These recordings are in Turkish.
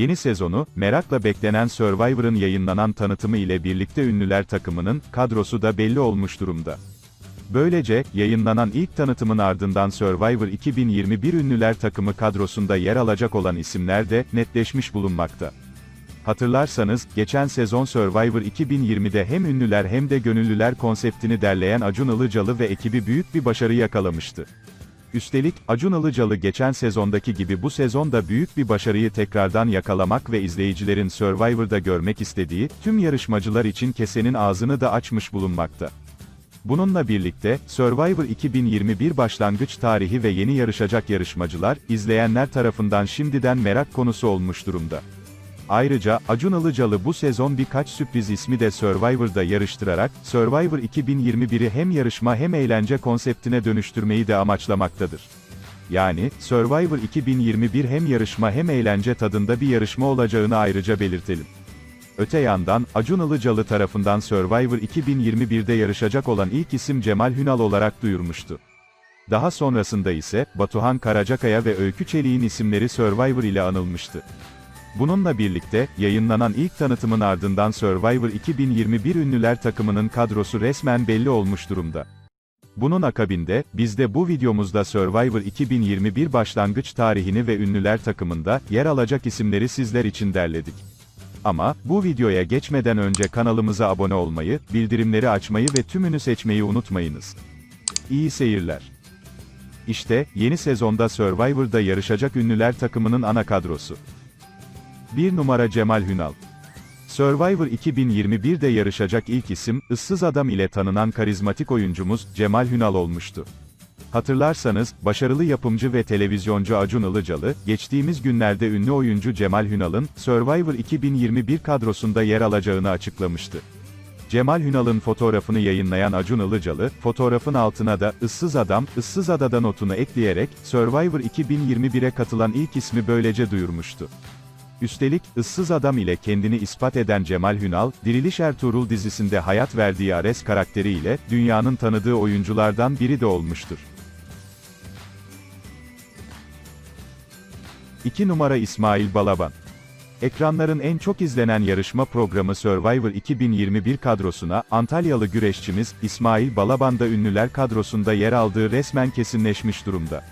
Yeni sezonu, merakla beklenen Survivor'ın yayınlanan tanıtımı ile birlikte ünlüler takımının, kadrosu da belli olmuş durumda. Böylece, yayınlanan ilk tanıtımın ardından Survivor 2021 ünlüler takımı kadrosunda yer alacak olan isimler de, netleşmiş bulunmakta. Hatırlarsanız, geçen sezon Survivor 2020'de hem ünlüler hem de gönüllüler konseptini derleyen Acun Ilıcalı ve ekibi büyük bir başarı yakalamıştı. Üstelik, Acun Ilıcalı geçen sezondaki gibi bu sezon da büyük bir başarıyı tekrardan yakalamak ve izleyicilerin Survivor'da görmek istediği, tüm yarışmacılar için kesenin ağzını da açmış bulunmakta. Bununla birlikte, Survivor 2021 başlangıç tarihi ve yeni yarışacak yarışmacılar, izleyenler tarafından şimdiden merak konusu olmuş durumda. Ayrıca, Acun Ilıcalı bu sezon birkaç sürpriz ismi de Survivor'da yarıştırarak, Survivor 2021'i hem yarışma hem eğlence konseptine dönüştürmeyi de amaçlamaktadır. Yani, Survivor 2021 hem yarışma hem eğlence tadında bir yarışma olacağını ayrıca belirtelim. Öte yandan, Acun Ilıcalı tarafından Survivor 2021'de yarışacak olan ilk isim Cemal Hünal olarak duyurmuştu. Daha sonrasında ise, Batuhan Karacakaya ve Öykü Çelik'in isimleri Survivor ile anılmıştı. Bununla birlikte, yayınlanan ilk tanıtımın ardından Survivor 2021 ünlüler takımının kadrosu resmen belli olmuş durumda. Bunun akabinde, biz de bu videomuzda Survivor 2021 başlangıç tarihini ve ünlüler takımında, yer alacak isimleri sizler için derledik. Ama, bu videoya geçmeden önce kanalımıza abone olmayı, bildirimleri açmayı ve tümünü seçmeyi unutmayınız. İyi seyirler. İşte, yeni sezonda Survivor'da yarışacak ünlüler takımının ana kadrosu. 1 numara Cemal Hünal. Survivor 2021'de yarışacak ilk isim, ıssız adam ile tanınan karizmatik oyuncumuz, Cemal Hünal olmuştu. Hatırlarsanız, başarılı yapımcı ve televizyoncu Acun Ilıcalı, geçtiğimiz günlerde ünlü oyuncu Cemal Hünal'ın, Survivor 2021 kadrosunda yer alacağını açıklamıştı. Cemal Hünal'ın fotoğrafını yayınlayan Acun Ilıcalı, fotoğrafın altına da, ıssız adam, ıssız adada notunu ekleyerek, Survivor 2021'e katılan ilk ismi böylece duyurmuştu. Üstelik, ıssız adam ile kendini ispat eden Cemal Hünal, Diriliş Ertuğrul dizisinde hayat verdiği Ares karakteriyle, dünyanın tanıdığı oyunculardan biri de olmuştur. 2 numara İsmail Balaban. Ekranların en çok izlenen yarışma programı Survivor 2021 kadrosuna, Antalyalı güreşçimiz, İsmail Balaban da ünlüler kadrosunda yer aldığı resmen kesinleşmiş durumda.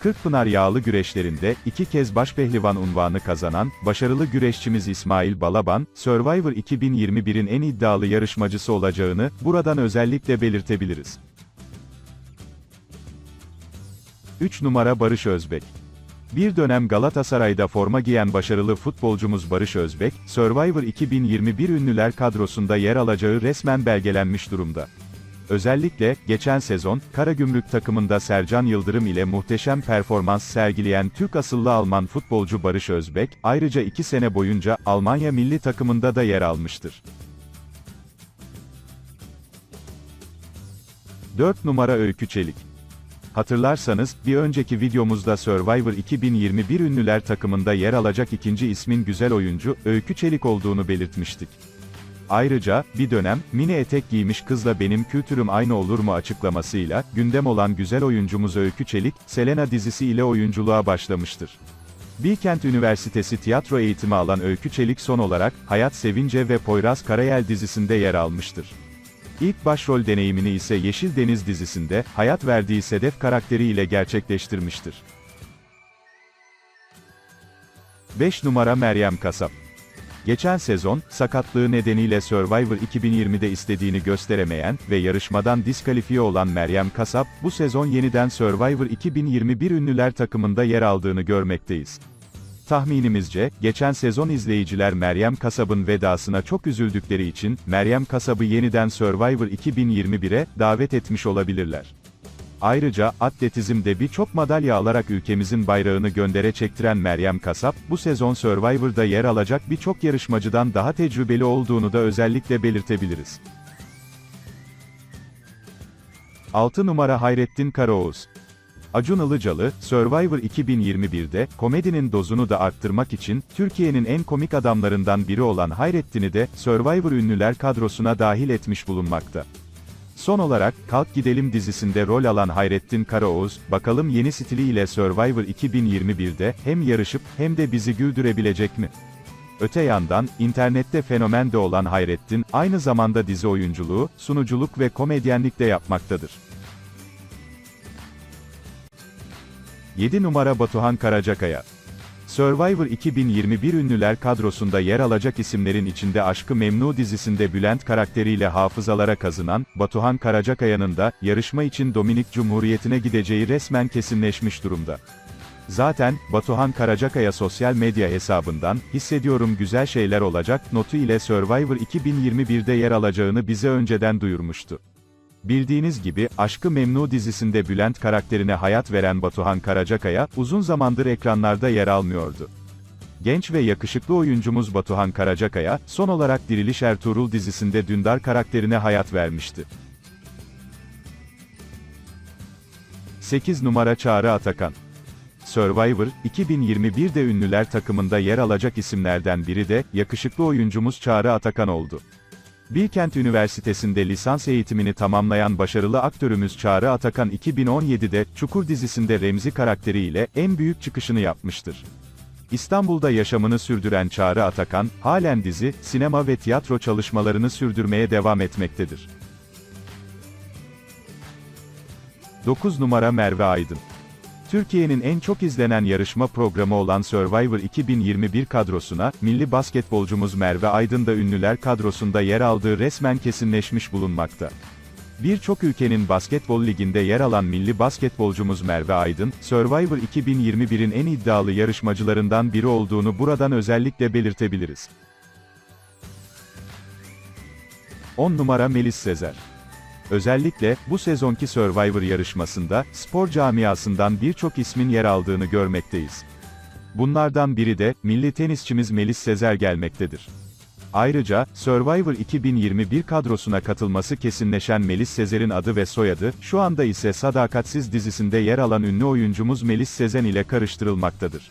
Kırkpınar yağlı güreşlerinde, iki kez başpehlivan unvanı kazanan, başarılı güreşçimiz İsmail Balaban, Survivor 2021'in en iddialı yarışmacısı olacağını, buradan özellikle belirtebiliriz. 3 numara Barış Özbek. Bir dönem Galatasaray'da forma giyen başarılı futbolcumuz Barış Özbek, Survivor 2021 ünlüler kadrosunda yer alacağı resmen belgelenmiş durumda. Özellikle, geçen sezon, Karagümrük takımında Sercan Yıldırım ile muhteşem performans sergileyen Türk asıllı Alman futbolcu Barış Özbek, ayrıca iki sene boyunca, Almanya milli takımında da yer almıştır. 4 numara Öykü Çelik. Hatırlarsanız, bir önceki videomuzda Survivor 2021 ünlüler takımında yer alacak ikinci ismin güzel oyuncu, Öykü Çelik olduğunu belirtmiştik. Ayrıca, bir dönem, mini etek giymiş kızla benim kültürüm aynı olur mu açıklamasıyla, gündem olan güzel oyuncumuz Öykü Çelik, Selena dizisi ile oyunculuğa başlamıştır. Bilkent Üniversitesi tiyatro eğitimi alan Öykü Çelik son olarak, Hayat Sevince ve Poyraz Karayel dizisinde yer almıştır. İlk başrol deneyimini ise Yeşil Deniz dizisinde, hayat verdiği Sedef karakteriyle gerçekleştirmiştir. 5 numara Meryem Kasap Geçen sezon, sakatlığı nedeniyle Survivor 2020'de istediğini gösteremeyen ve yarışmadan diskalifiye olan Meryem Kasap, bu sezon yeniden Survivor 2021 ünlüler takımında yer aldığını görmekteyiz. Tahminimizce, geçen sezon izleyiciler Meryem Kasab'ın vedasına çok üzüldükleri için, Meryem Kasab'ı yeniden Survivor 2021'e davet etmiş olabilirler. Ayrıca, atletizmde birçok madalya alarak ülkemizin bayrağını göndere çektiren Meryem Kasap, bu sezon Survivor'da yer alacak birçok yarışmacıdan daha tecrübeli olduğunu da özellikle belirtebiliriz. 6 numara Hayrettin Karaoğuz. Acun Ilıcalı, Survivor 2021'de, komedinin dozunu da arttırmak için, Türkiye'nin en komik adamlarından biri olan Hayrettin'i de, Survivor ünlüler kadrosuna dahil etmiş bulunmakta. Son olarak, Kalk Gidelim dizisinde rol alan Hayrettin Karaoğuz, bakalım yeni stiliyle Survivor 2021'de, hem yarışıp, hem de bizi güldürebilecek mi? Öte yandan, internette fenomen de olan Hayrettin, aynı zamanda dizi oyunculuğu, sunuculuk ve komedyenlik de yapmaktadır. 7 numara Batuhan Karacakaya Survivor 2021 ünlüler kadrosunda yer alacak isimlerin içinde Aşkı Memnu dizisinde Bülent karakteriyle hafızalara kazınan, Batuhan Karacakaya'nın da, yarışma için Dominik Cumhuriyeti'ne gideceği resmen kesinleşmiş durumda. Zaten, Batuhan Karacakaya sosyal medya hesabından, hissediyorum güzel şeyler olacak, notu ile Survivor 2021'de yer alacağını bize önceden duyurmuştu. Bildiğiniz gibi, Aşkı Memnu dizisinde Bülent karakterine hayat veren Batuhan Karacakaya, uzun zamandır ekranlarda yer almıyordu. Genç ve yakışıklı oyuncumuz Batuhan Karacakaya, son olarak Diriliş Ertuğrul dizisinde Dündar karakterine hayat vermişti. 8 numara Çağrı Atakan Survivor, 2021'de ünlüler takımında yer alacak isimlerden biri de, yakışıklı oyuncumuz Çağrı Atakan oldu. Bilkent Üniversitesi'nde lisans eğitimini tamamlayan başarılı aktörümüz Çağrı Atakan 2017'de, Çukur dizisinde Remzi karakteriyle, en büyük çıkışını yapmıştır. İstanbul'da yaşamını sürdüren Çağrı Atakan, halen dizi, sinema ve tiyatro çalışmalarını sürdürmeye devam etmektedir. 9 numara Merve Aydın Türkiye'nin en çok izlenen yarışma programı olan Survivor 2021 kadrosuna, milli basketbolcumuz Merve Aydın da ünlüler kadrosunda yer aldığı resmen kesinleşmiş bulunmakta. Birçok ülkenin basketbol liginde yer alan milli basketbolcumuz Merve Aydın, Survivor 2021'in en iddialı yarışmacılarından biri olduğunu buradan özellikle belirtebiliriz. 10 numara Melis Sezer Özellikle, bu sezonki Survivor yarışmasında, spor camiasından birçok ismin yer aldığını görmekteyiz. Bunlardan biri de, milli tenisçimiz Melis Sezer gelmektedir. Ayrıca, Survivor 2021 kadrosuna katılması kesinleşen Melis Sezer'in adı ve soyadı, şu anda ise Sadakatsiz dizisinde yer alan ünlü oyuncumuz Melis Sezen ile karıştırılmaktadır.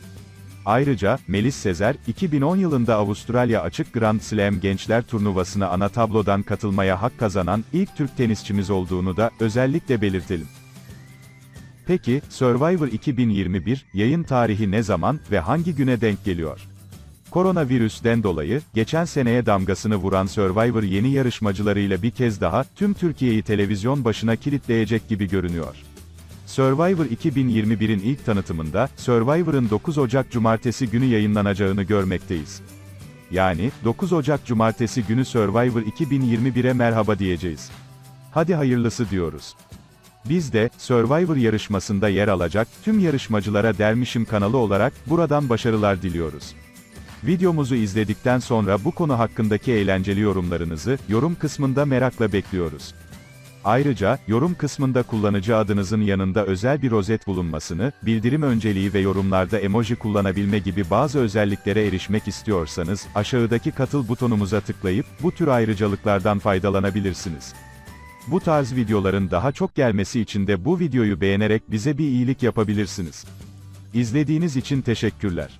Ayrıca, Melis Sezer, 2010 yılında Avustralya Açık Grand Slam Gençler Turnuvası'na ana tablodan katılmaya hak kazanan, ilk Türk tenisçimiz olduğunu da, özellikle belirtelim. Peki, Survivor 2021, yayın tarihi ne zaman ve hangi güne denk geliyor? Koronavirüsten dolayı, geçen seneye damgasını vuran Survivor yeni yarışmacılarıyla bir kez daha, tüm Türkiye'yi televizyon başına kilitleyecek gibi görünüyor. Survivor 2021'in ilk tanıtımında, Survivor'ın 9 Ocak Cumartesi günü yayınlanacağını görmekteyiz. Yani, 9 Ocak Cumartesi günü Survivor 2021'e merhaba diyeceğiz. Hadi hayırlısı diyoruz. Biz de, Survivor yarışmasında yer alacak, tüm yarışmacılara Dermişim kanalı olarak, buradan başarılar diliyoruz. Videomuzu izledikten sonra bu konu hakkındaki eğlenceli yorumlarınızı, yorum kısmında merakla bekliyoruz. Ayrıca, yorum kısmında kullanıcı adınızın yanında özel bir rozet bulunmasını, bildirim önceliği ve yorumlarda emoji kullanabilme gibi bazı özelliklere erişmek istiyorsanız, aşağıdaki katıl butonumuza tıklayıp, bu tür ayrıcalıklardan faydalanabilirsiniz. Bu tarz videoların daha çok gelmesi için de bu videoyu beğenerek bize bir iyilik yapabilirsiniz. İzlediğiniz için teşekkürler.